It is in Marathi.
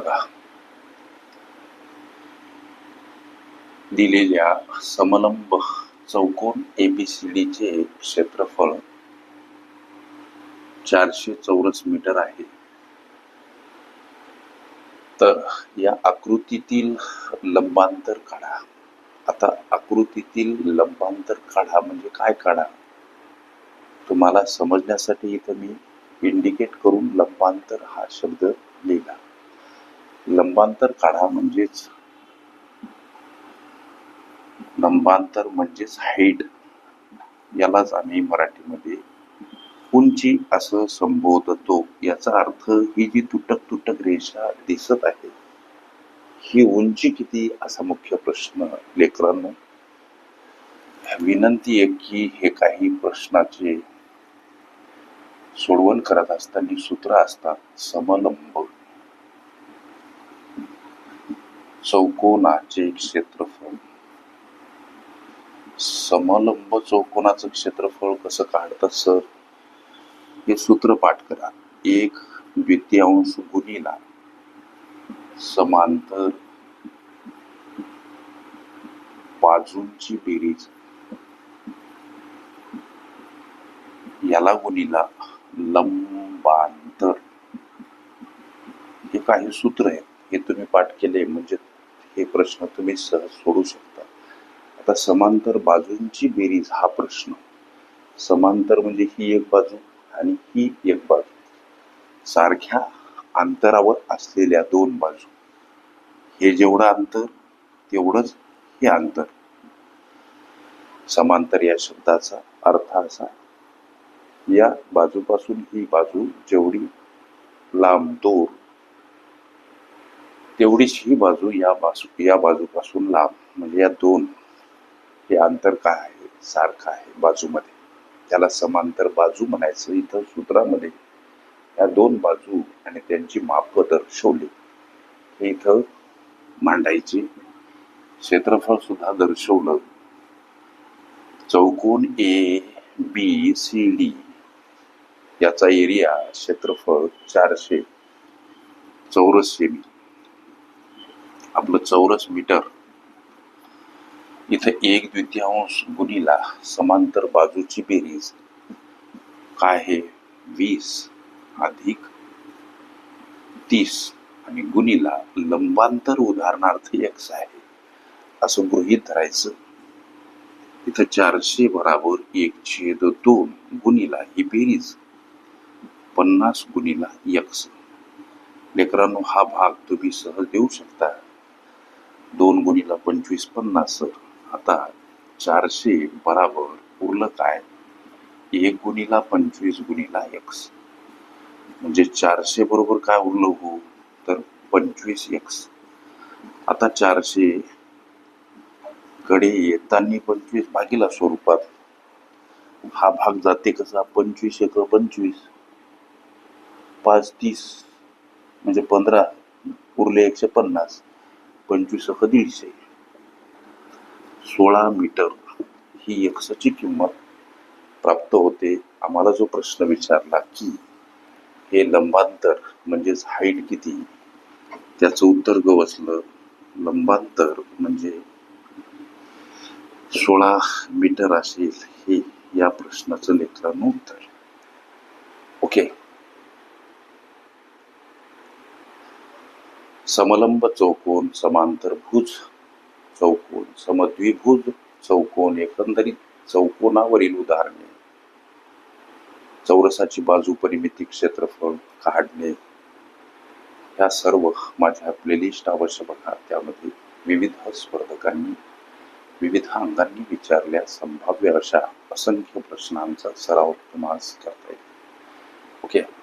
बघा. दिलेल्या समलंब चौकोन एबीसीडीचे क्षेत्रफळ चारशे चौरस मीटर आहे. तर या आकृतीतील लंबांतर काढा. आता आकृतीतील लंबांतर काढा म्हणजे काय काढा? तुम्हाला समजण्यासाठी इथं मी इंडिकेट करून लंबांतर हा शब्द लिहिला. लंबांतर काढा म्हणजेच. लंबांतर म्हणजेच हाईट यालाच आम्ही मराठीमध्ये उंची असं संबोधतो. याचा अर्थ ही जी तुटक तुटक रेषा दिसत आहे ही उंची किती असा मुख्य प्रश्न लेकरांना. विनंती आहे की हे काही प्रश्नाचे सोडवण करत असताना सूत्र असतात समलंब. चौकोनाचे क्षेत्रफळ. समलंब चौकोनाचं क्षेत्रफळ कसं काढतात सर? हे सूत्र पाठ करा. एक द्वितीयांश गुणीला समांतर बाजूंची बेरीज. याला गुणीला लंबांतर. हे काही सूत्र आहेत हे तुम्ही पाठ केले म्हणजे हे प्रश्न तुम्ही सहज सोडू शकता. आता समांतर बाजूंची बेरीज हा प्रश्न. समांतर म्हणजे ही एक बाजू आणि ही एक बाजू. सारख्या अंतरावर असलेल्या दोन बाजू. हे जेवढं अंतर तेवढंच हे अंतर. समांतर या शब्दाचा अर्थ असा या बाजूपासून ही बाजू जेवढी लांब दूर तेवढीच ही बाजू या बाजू या बाजूपासून लांब. म्हणजे या दोन हे अंतर काय आहे? सारखं आहे बाजूमध्ये. त्याला समांतर बाजू म्हणायचं. इथं सूत्रामध्ये या दोन बाजू आणि त्यांची माप दर्शवली हे इथं मांडायचे. क्षेत्रफळ सुद्धा दर्शवलं. चौकोन ए बी सी डी याचा एरिया क्षेत्रफळ चारशे चौरस सेमी. आपलं चौरस मीटर. इथं एक द्वितीयांश गुणीला समांतर बाजूची बेरीज. काय आहे वीस अधिक तीस. आणि गुणीला लंबांतर उदाहरणार्थ एक्स आहे. असं गृहीत धरायचं. इथं चारशे बराबर एक छेद दोन गुणीला ही बेरीज. पन्नास गुणीला एक्स लेकरांनो हा भाग तुम्ही सहज देऊ शकता. दोन गुणीला पंचवीस पन्नास. सर आता चारशे बराबर उरलं काय? एक गुणीला पंचवीस गुणीला एक्स म्हणजे चारशे बरोबर काय उरलं हो? तर पंचवीस एक्स आता चारशे कडे येताना पंचवीस भागीला स्वरूपात. हा भाग जाते कसा? पंचवीस एक पंचवीस. पाच तीस म्हणजे पंधरा उरले एकशे पन्नास. पंचवीस दीडशे सोळा मीटर ही एक्सची किंमत प्राप्त होते. आम्हाला जो प्रश्न विचारला की हे लंबांतर म्हणजेच हाईट किती? त्याचं उत्तर गवसलं लंबांतर म्हणजे सोळा मीटर असेल हे या प्रश्नाचं लेखनानं उत्तर. ओके? समलंब चौकोन समांतर भुज चौकोन समद्विभुज चौकोन एकंदरीत चौकोनावरील उदाहरणे. चौरसाची बाजू परिमिती क्षेत्रफळ काढणे. ह्या सर्व माझ्या प्लेलिस्ट अवश्य बघा. त्यामध्ये विविध स्पर्धकांनी विविध अंगांनी विचारल्या संभाव्य अशा असंख्य प्रश्नांचा सराव तुम्हाला करता येईल. ओके.